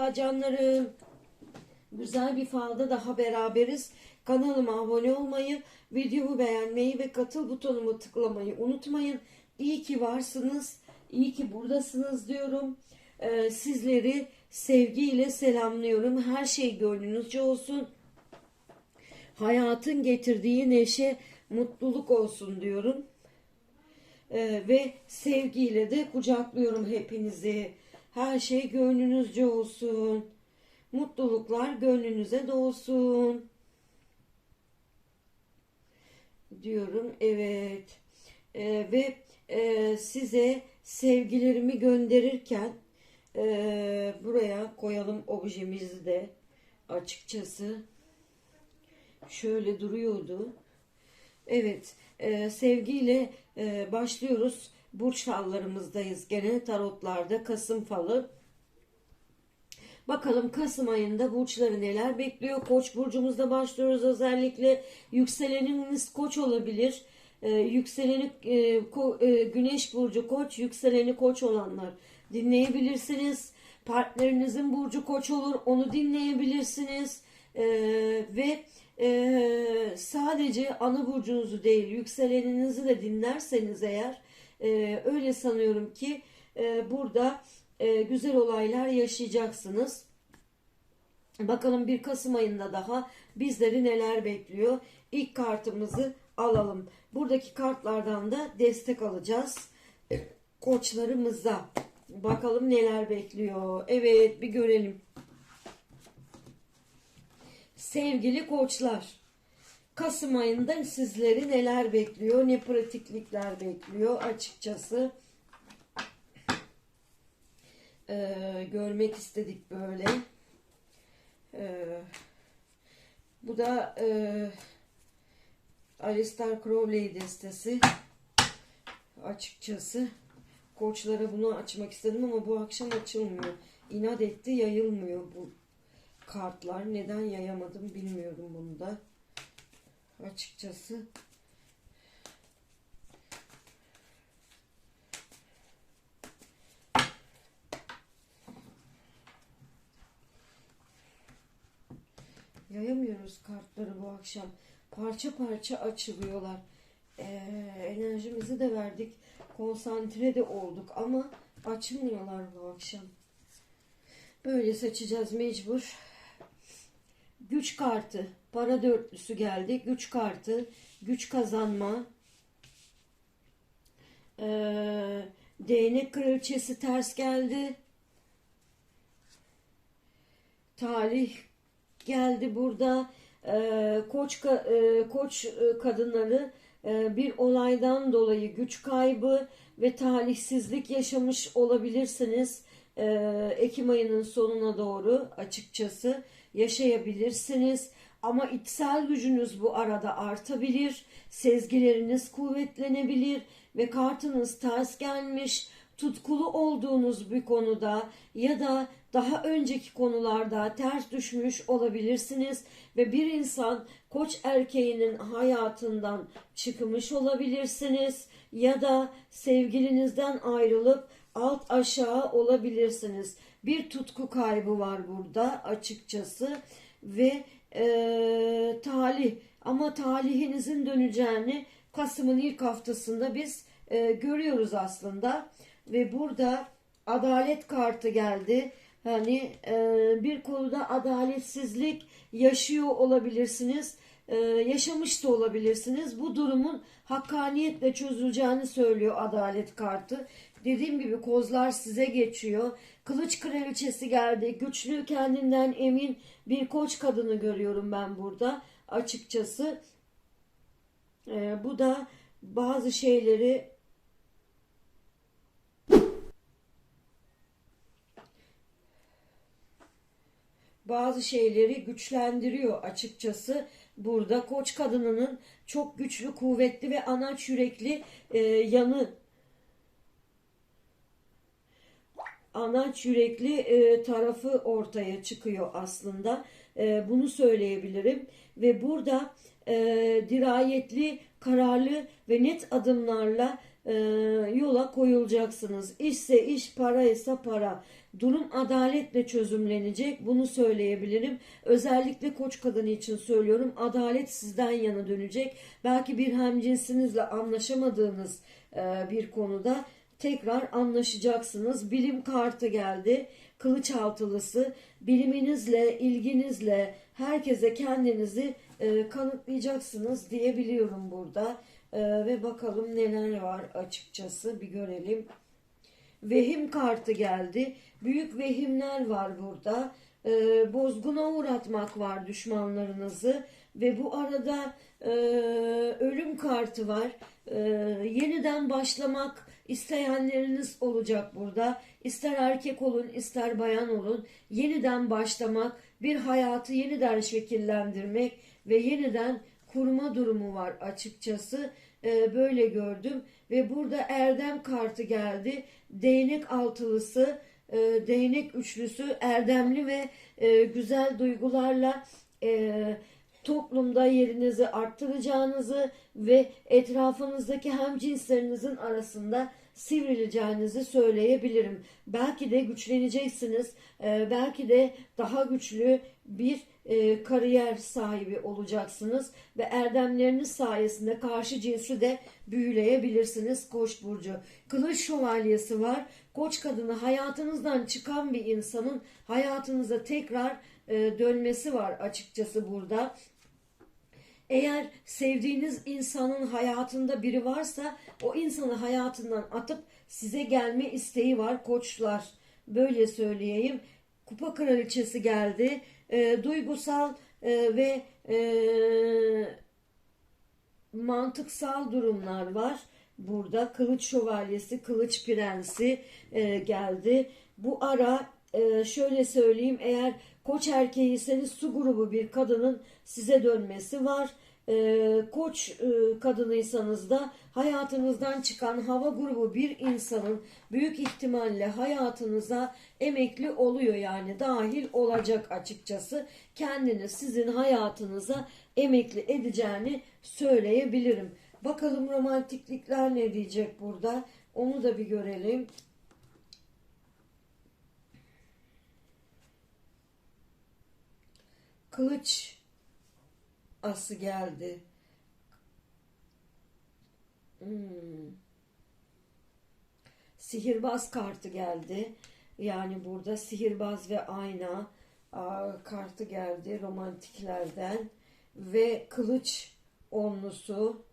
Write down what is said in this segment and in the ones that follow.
Merhaba canlarım. Güzel bir falda daha beraberiz. Kanalıma abone olmayı, videomu beğenmeyi ve katıl butonumu tıklamayı unutmayın. İyi ki varsınız, iyi ki buradasınız diyorum. Ee, sizleri sevgiyle selamlıyorum. Her şey gönlünüzce olsun. Hayatın getirdiği neşe, mutluluk olsun diyorum. Ee, ve sevgiyle de kucaklıyorum hepinizi. Her şey gönlünüzce olsun. Mutluluklar gönlünüze dolsun. Diyorum evet. Ee, ve e, size sevgilerimi gönderirken e, buraya koyalım objemizi de açıkçası. Şöyle duruyordu. Evet, e, sevgiyle e, başlıyoruz. Burç fallarımızdayız gene tarotlarda Kasım falı. Bakalım Kasım ayında burçları neler bekliyor? Koç burcumuzda başlıyoruz özellikle. Yükseleniniz koç olabilir. E, yükseleni e, ko- e, güneş burcu koç, yükseleni koç olanlar dinleyebilirsiniz. Partnerinizin burcu koç olur, onu dinleyebilirsiniz. E, ve e, sadece ana burcunuzu değil, yükseleninizi de dinlerseniz eğer e, öyle sanıyorum ki e, burada e, güzel olaylar yaşayacaksınız. Bakalım bir Kasım ayında daha bizleri neler bekliyor. İlk kartımızı alalım. Buradaki kartlardan da destek alacağız. Koçlarımıza. Bakalım neler bekliyor. Evet bir görelim. Sevgili koçlar. Kasım ayında sizleri neler bekliyor? Ne pratiklikler bekliyor açıkçası. Ee, görmek istedik böyle. Ee, bu da e, Alistair Crowley destesi. Açıkçası koçlara bunu açmak istedim ama bu akşam açılmıyor. İnat etti yayılmıyor bu kartlar. Neden yayamadım bilmiyorum bunu da. Açıkçası. Yayamıyoruz kartları bu akşam. Parça parça açılıyorlar. Ee, enerjimizi de verdik. Konsantre de olduk ama açılmıyorlar bu akşam. Böyle seçeceğiz mecbur. Güç kartı. Para dörtlüsü geldi. Güç kartı. Güç kazanma. Ee, değnek kraliçesi ters geldi. Talih geldi burada. Ee, koç e, koç e, kadınları e, bir olaydan dolayı güç kaybı ve talihsizlik yaşamış olabilirsiniz. Ee, Ekim ayının sonuna doğru açıkçası yaşayabilirsiniz. Ama içsel gücünüz bu arada artabilir. Sezgileriniz kuvvetlenebilir ve kartınız ters gelmiş. Tutkulu olduğunuz bir konuda ya da daha önceki konularda ters düşmüş olabilirsiniz ve bir insan koç erkeğinin hayatından çıkmış olabilirsiniz ya da sevgilinizden ayrılıp alt aşağı olabilirsiniz. Bir tutku kaybı var burada açıkçası ve e, talih ama talihinizin döneceğini Kasım'ın ilk haftasında biz e, görüyoruz aslında ve burada adalet kartı geldi. Hani e, bir konuda adaletsizlik yaşıyor olabilirsiniz. E, yaşamış da olabilirsiniz. Bu durumun hakkaniyetle çözüleceğini söylüyor adalet kartı. Dediğim gibi kozlar size geçiyor. Kılıç kraliçesi geldi. Güçlü kendinden emin bir koç kadını görüyorum ben burada açıkçası. E, bu da bazı şeyleri bazı şeyleri güçlendiriyor açıkçası. Burada koç kadınının çok güçlü, kuvvetli ve anaç yürekli e, yanı anaç yürekli e, tarafı ortaya çıkıyor aslında. E, bunu söyleyebilirim. Ve burada e, dirayetli, kararlı ve net adımlarla e, yola koyulacaksınız. İşse iş, para ise para. Durum adaletle çözümlenecek. Bunu söyleyebilirim. Özellikle koç kadını için söylüyorum. Adalet sizden yana dönecek. Belki bir hemcinsinizle anlaşamadığınız e, bir konuda tekrar anlaşacaksınız. Bilim kartı geldi. Kılıç altılısı. Biliminizle, ilginizle herkese kendinizi e, kanıtlayacaksınız diyebiliyorum burada. E, ve bakalım neler var açıkçası bir görelim. Vehim kartı geldi. Büyük vehimler var burada. E, bozguna uğratmak var düşmanlarınızı. Ve bu arada e, ölüm kartı var. E, yeniden başlamak isteyenleriniz olacak burada. İster erkek olun, ister bayan olun. Yeniden başlamak, bir hayatı yeniden şekillendirmek ve yeniden kurma durumu var açıkçası. E, böyle gördüm. Ve burada erdem kartı geldi. Değnek altılısı, e, değnek üçlüsü erdemli ve e, güzel duygularla e, toplumda yerinizi arttıracağınızı ve etrafınızdaki hem cinslerinizin arasında sivrileceğinizi söyleyebilirim. Belki de güçleneceksiniz. e, belki de daha güçlü bir e, kariyer sahibi olacaksınız ve erdemleriniz sayesinde karşı cinsi de büyüleyebilirsiniz Koç burcu. Kılıç şövalyesi var. Koç kadını hayatınızdan çıkan bir insanın hayatınıza tekrar e, dönmesi var açıkçası burada. Eğer sevdiğiniz insanın hayatında biri varsa o insanı hayatından atıp size gelme isteği var koçlar. Böyle söyleyeyim. Kupa kraliçesi geldi. E, duygusal e, ve e, mantıksal durumlar var. Burada kılıç şövalyesi, kılıç prensi e, geldi. Bu ara e, şöyle söyleyeyim eğer koç erkeğiyseniz su grubu bir kadının size dönmesi var. E, koç e, kadınıysanız da hayatınızdan çıkan hava grubu bir insanın büyük ihtimalle hayatınıza emekli oluyor yani dahil olacak açıkçası. Kendini sizin hayatınıza emekli edeceğini söyleyebilirim. Bakalım romantiklikler ne diyecek burada? Onu da bir görelim. Kılıç ası geldi. Hmm. Sihirbaz kartı geldi. Yani burada sihirbaz ve ayna kartı geldi romantiklerden ve kılıç onlusu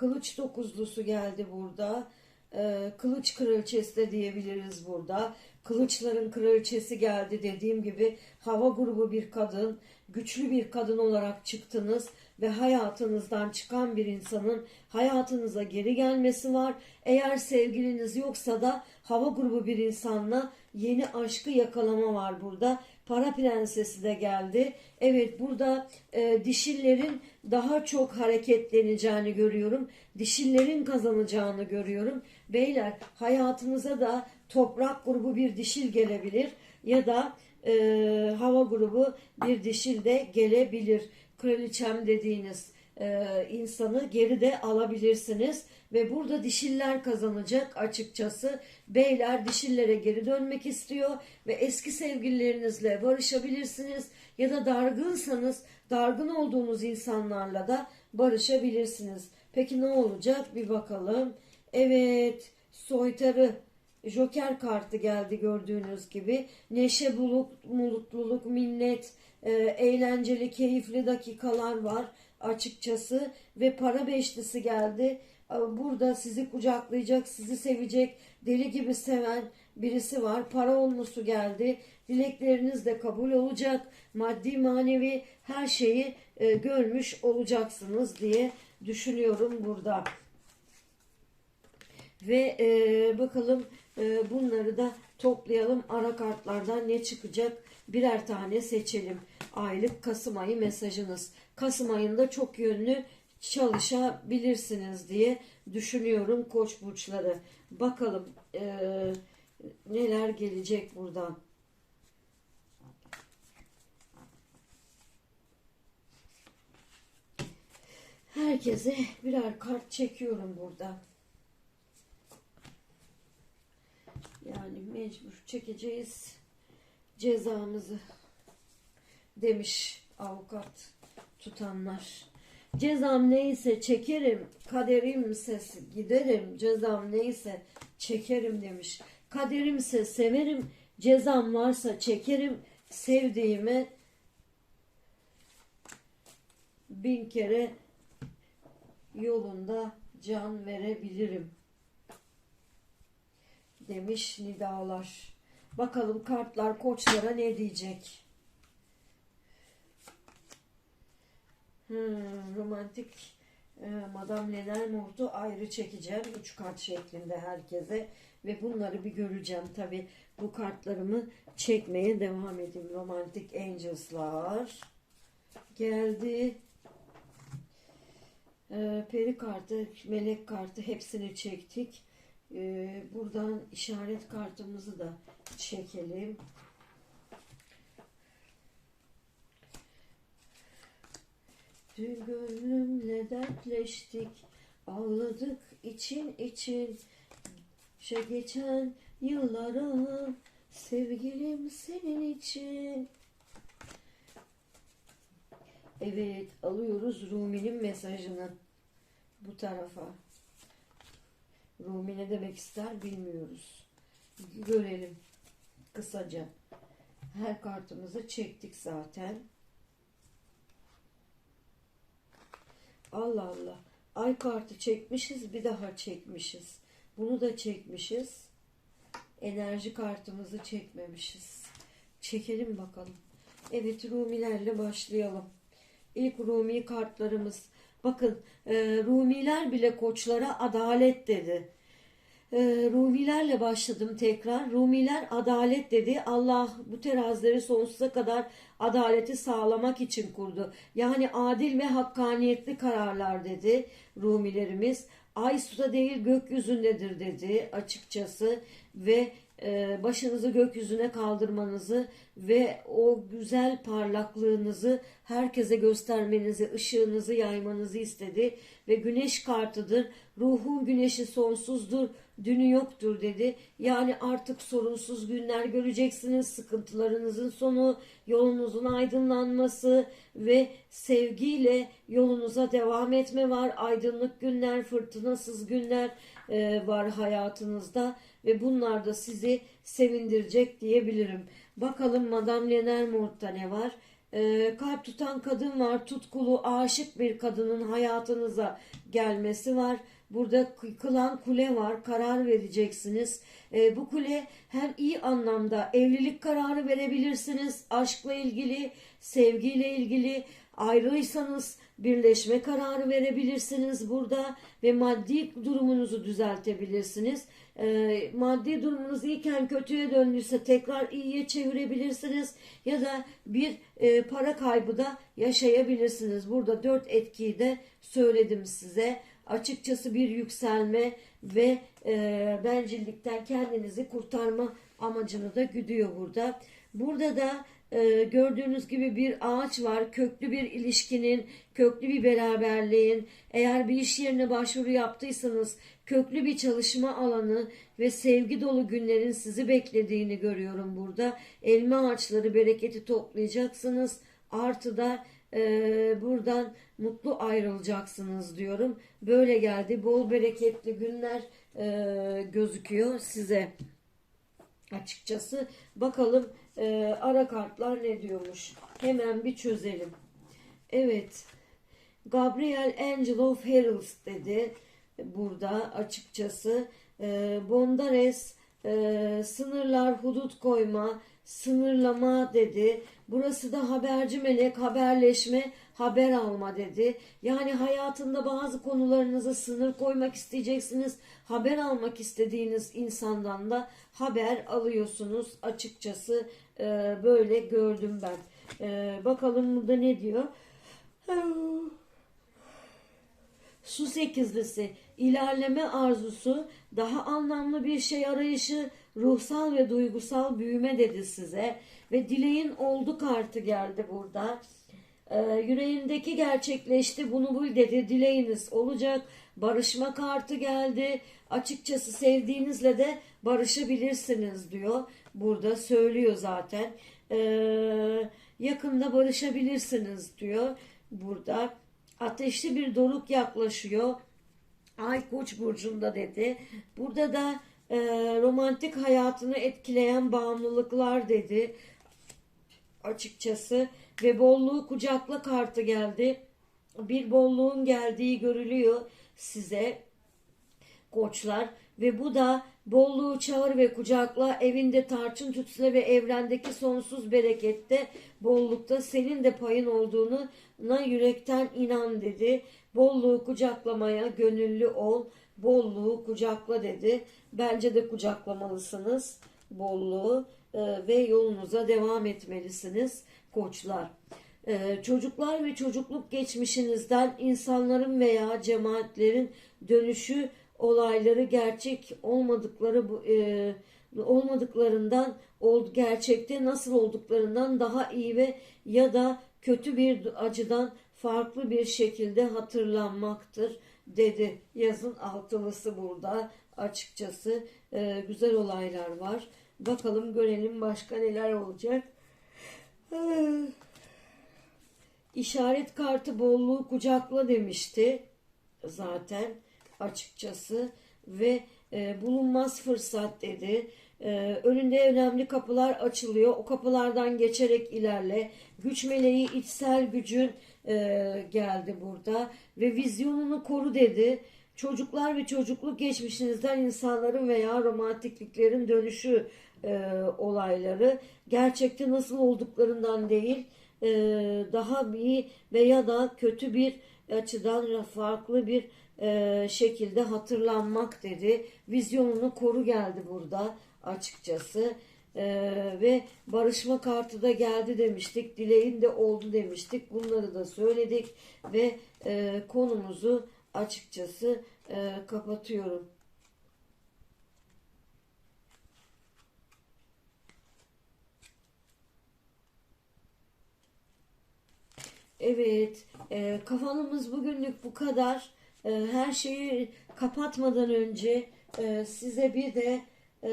Kılıç dokuzlusu geldi burada. Ee, kılıç kraliçesi de diyebiliriz burada. Kılıçların kraliçesi geldi dediğim gibi hava grubu bir kadın, güçlü bir kadın olarak çıktınız ve hayatınızdan çıkan bir insanın hayatınıza geri gelmesi var. Eğer sevgiliniz yoksa da hava grubu bir insanla yeni aşkı yakalama var burada. Para prensesi de geldi. Evet burada e, dişillerin daha çok hareketleneceğini görüyorum. Dişillerin kazanacağını görüyorum. Beyler hayatınıza da toprak grubu bir dişil gelebilir ya da e, hava grubu bir dişil de gelebilir. Kraliçem dediğiniz e, insanı geride alabilirsiniz ve burada dişiller kazanacak açıkçası. Beyler dişillere geri dönmek istiyor ve eski sevgililerinizle barışabilirsiniz ya da dargınsanız dargın olduğunuz insanlarla da barışabilirsiniz. Peki ne olacak bir bakalım. Evet soytarı Joker kartı geldi gördüğünüz gibi. Neşe, buluk, mutluluk, minnet, e, eğlenceli, keyifli dakikalar var açıkçası. Ve para beşlisi geldi. E, Burada sizi kucaklayacak, sizi sevecek, deli gibi seven birisi var. Para olmusu geldi. Dilekleriniz de kabul olacak. Maddi, manevi her şeyi e, görmüş olacaksınız diye düşünüyorum burada. Ve e, bakalım e, bunları da toplayalım. Ara kartlardan ne çıkacak? Birer tane seçelim. Aylık Kasım ayı mesajınız. Kasım ayında çok yönlü çalışabilirsiniz diye düşünüyorum koç burçları. Bakalım e, neler gelecek buradan. Herkese birer kart çekiyorum burada. Yani mecbur çekeceğiz cezamızı demiş avukat tutanlar. Cezam neyse çekerim, kaderimse giderim, cezam neyse çekerim demiş. Kaderimse severim, cezam varsa çekerim, sevdiğime bin kere yolunda can verebilirim demiş nidalar. Bakalım kartlar koçlara ne diyecek? Hmm, romantik e, Madame Lenormand'u ayrı çekeceğim. Üç kart şeklinde herkese. Ve bunları bir göreceğim. Tabi bu kartlarımı çekmeye devam edeyim. Romantic Angels'lar geldi. E, peri kartı, melek kartı hepsini çektik. E, buradan işaret kartımızı da çekelim. Dün gönlümle dertleştik, ağladık için için. Şey geçen yıllara sevgilim senin için. Evet alıyoruz Rumi'nin mesajını bu tarafa. Rumi ne demek ister bilmiyoruz. Görelim kısaca. Her kartımızı çektik zaten. Allah Allah. Ay kartı çekmişiz bir daha çekmişiz. Bunu da çekmişiz. Enerji kartımızı çekmemişiz. Çekelim bakalım. Evet Rumilerle başlayalım. İlk Rumi kartlarımız. Bakın e, Rumiler bile koçlara adalet dedi. E, Rumilerle başladım tekrar. Rumiler adalet dedi. Allah bu terazileri sonsuza kadar adaleti sağlamak için kurdu. Yani adil ve hakkaniyetli kararlar dedi Rumilerimiz. Ay suda değil gökyüzündedir dedi açıkçası ve başınızı gökyüzüne kaldırmanızı ve o güzel parlaklığınızı herkese göstermenizi, ışığınızı yaymanızı istedi ve güneş kartıdır. Ruhun güneşi sonsuzdur, dünü yoktur dedi. Yani artık sorunsuz günler göreceksiniz. Sıkıntılarınızın sonu, yolunuzun aydınlanması ve sevgiyle yolunuza devam etme var. Aydınlık günler, fırtınasız günler e, var hayatınızda ve bunlar da sizi sevindirecek diyebilirim. Bakalım Madame Lenormand'da ne var? E, kalp tutan kadın var. Tutkulu, aşık bir kadının hayatınıza gelmesi var. Burada kılan kule var. Karar vereceksiniz. E, bu kule hem iyi anlamda evlilik kararı verebilirsiniz. Aşkla ilgili, sevgiyle ilgili ayrıysanız birleşme kararı verebilirsiniz burada ve maddi durumunuzu düzeltebilirsiniz. E, maddi durumunuz iyiken kötüye döndüyse tekrar iyiye çevirebilirsiniz ya da bir e, para kaybı da yaşayabilirsiniz. Burada dört etkiyi de söyledim size. Açıkçası bir yükselme ve e, bencillikten kendinizi kurtarma amacını da güdüyor burada. Burada da e, gördüğünüz gibi bir ağaç var. Köklü bir ilişkinin, köklü bir beraberliğin, eğer bir iş yerine başvuru yaptıysanız köklü bir çalışma alanı ve sevgi dolu günlerin sizi beklediğini görüyorum burada. Elma ağaçları bereketi toplayacaksınız. Artı da e, buradan mutlu ayrılacaksınız diyorum. Böyle geldi. Bol bereketli günler e, gözüküyor size. Açıkçası bakalım e, ara kartlar ne diyormuş. Hemen bir çözelim. Evet. Gabriel Angel of Heralds dedi burada açıkçası. E, Bondares e, sınırlar hudut koyma, sınırlama dedi. Burası da haberci melek, haberleşme, haber alma dedi. Yani hayatında bazı konularınıza sınır koymak isteyeceksiniz. Haber almak istediğiniz insandan da haber alıyorsunuz. Açıkçası e, böyle gördüm ben. E, bakalım burada ne diyor? Su sekizlisi, ilerleme arzusu, daha anlamlı bir şey arayışı, ruhsal ve duygusal büyüme dedi size. Ve dileğin oldu kartı geldi burada. Ee, yüreğindeki gerçekleşti. Bunu bil dedi. Dileğiniz olacak. Barışma kartı geldi. Açıkçası sevdiğinizle de barışabilirsiniz diyor. Burada söylüyor zaten. Ee, yakında barışabilirsiniz diyor. Burada ateşli bir doruk yaklaşıyor. Ay Koç burcunda dedi. Burada da e, romantik hayatını etkileyen bağımlılıklar dedi. Açıkçası ve bolluğu kucakla kartı geldi. Bir bolluğun geldiği görülüyor size koçlar ve bu da bolluğu çağır ve kucakla evinde tarçın tütsüle ve evrendeki sonsuz berekette bollukta senin de payın olduğunu na yürekten inan dedi. Bolluğu kucaklamaya gönüllü ol. Bolluğu kucakla dedi. Bence de kucaklamalısınız bolluğu e, ve yolunuza devam etmelisiniz koçlar. Ee, çocuklar ve çocukluk geçmişinizden insanların veya cemaatlerin dönüşü olayları gerçek olmadıkları bu- e, olmadıklarından ol, gerçekte nasıl olduklarından daha iyi ve ya da kötü bir acıdan farklı bir şekilde hatırlanmaktır dedi. Yazın altılısı burada açıkçası e, güzel olaylar var. Bakalım görelim başka neler olacak. İşaret kartı bolluğu kucakla demişti zaten açıkçası ve e, bulunmaz fırsat dedi. E, önünde önemli kapılar açılıyor. O kapılardan geçerek ilerle. Güç meleği içsel gücün e, geldi burada ve vizyonunu koru dedi. Çocuklar ve çocukluk geçmişinizden insanların veya romantikliklerin dönüşü e, olayları gerçekte nasıl olduklarından değil e, daha iyi veya da kötü bir açıdan farklı bir e, şekilde hatırlanmak dedi. Vizyonunu koru geldi burada açıkçası. E, ve barışma kartı da geldi demiştik. Dileğin de oldu demiştik. Bunları da söyledik ve e, konumuzu açıkçası e, kapatıyorum. Evet, e, kafamız bugünlük bu kadar. E, her şeyi kapatmadan önce e, size bir de e,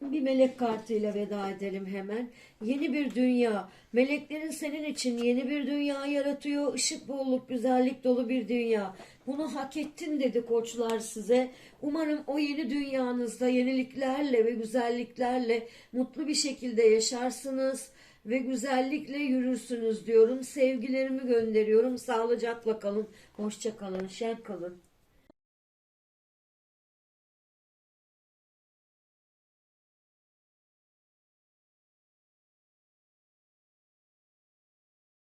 bir melek kartıyla veda edelim hemen. Yeni bir dünya. Meleklerin senin için yeni bir dünya yaratıyor. Işık, bolluk, güzellik dolu bir dünya. Bunu hak ettin dedi koçlar size. Umarım o yeni dünyanızda yeniliklerle ve güzelliklerle mutlu bir şekilde yaşarsınız ve güzellikle yürürsünüz diyorum. Sevgilerimi gönderiyorum. Sağlıcakla kalın. Hoşça kalın. Şen kalın.